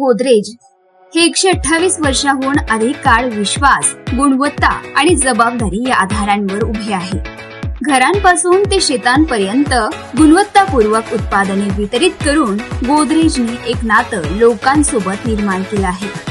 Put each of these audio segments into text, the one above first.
गोदरेज. हे एकशे अठ्ठावीस वर्षाहून अधिक काळ विश्वास गुणवत्ता आणि जबाबदारी या आधारांवर उभे आहे. घरांपासून ते शेतांपर्यंत गुणवत्तापूर्वक उत्पादने वितरित करून गोदरेजने एक नातं लोकांसोबत निर्माण केलं आहे.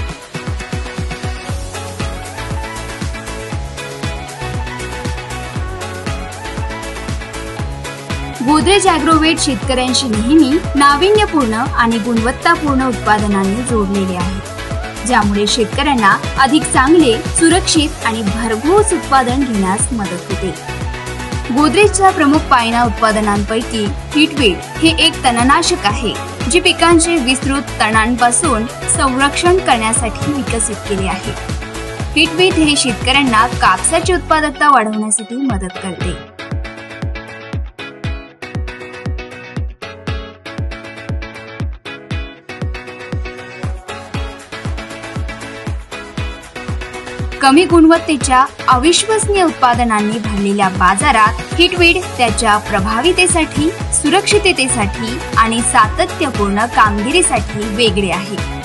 गोदरेज अॅग्रोवेट शेतकऱ्यांशी नेहमी नाविन्यपूर्ण आणि गुणवत्तापूर्ण उत्पादनांनी जोडलेले आहे. ज्यामुळे शेतकऱ्यांना अधिक चांगले सुरक्षित आणि भरघोस उत्पादन घेण्यास मदत होते. गोदरेजच्या प्रमुख पायना उत्पादनांपैकी हिटवेट हे एक तणनाशक आहे जे पिकांचे विस्तृत तणांपासून संरक्षण करण्यासाठी विकसित केले आहे. हिटवेट हे शेतकऱ्यांना कापसाची उत्पादकता वाढवण्यासाठी मदत करते. कमी गुणवत्तेच्या अविश्वसनीय उत्पादनांनी भरलेल्या बाजारात हिटवीड त्याच्या प्रभावितेसाठी सुरक्षिततेसाठी आणि सातत्यपूर्ण कामगिरीसाठी वेगळे आहे.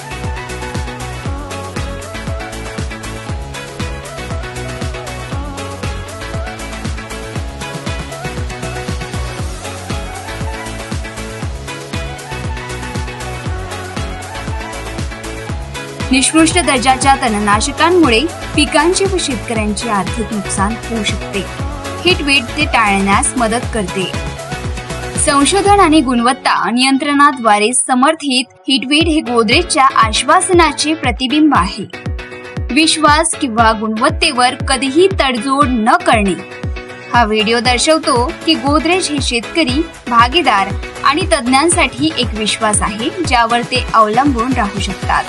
निकृष्ट दर्जाच्या तणनाशकांमुळे पिकांचे व शेतकऱ्यांचे आर्थिक नुकसान होऊ शकते. हिटवीड ते टाळण्यास मदत करते. संशोधन आणि गुणवत्ता नियंत्रणाद्वारे समर्थित हिटवीड हे गोदरेजच्या आश्वासनाचे प्रतिबिंब आहे. विश्वास किंवा गुणवत्तेवर कधीही तडजोड न करणे. हा व्हिडिओ दर्शवतो की गोदरेज हे शेतकरी भागीदार आणि तज्ज्ञांसाठी एक विश्वास आहे ज्यावर ते अवलंबून राहू शकतात.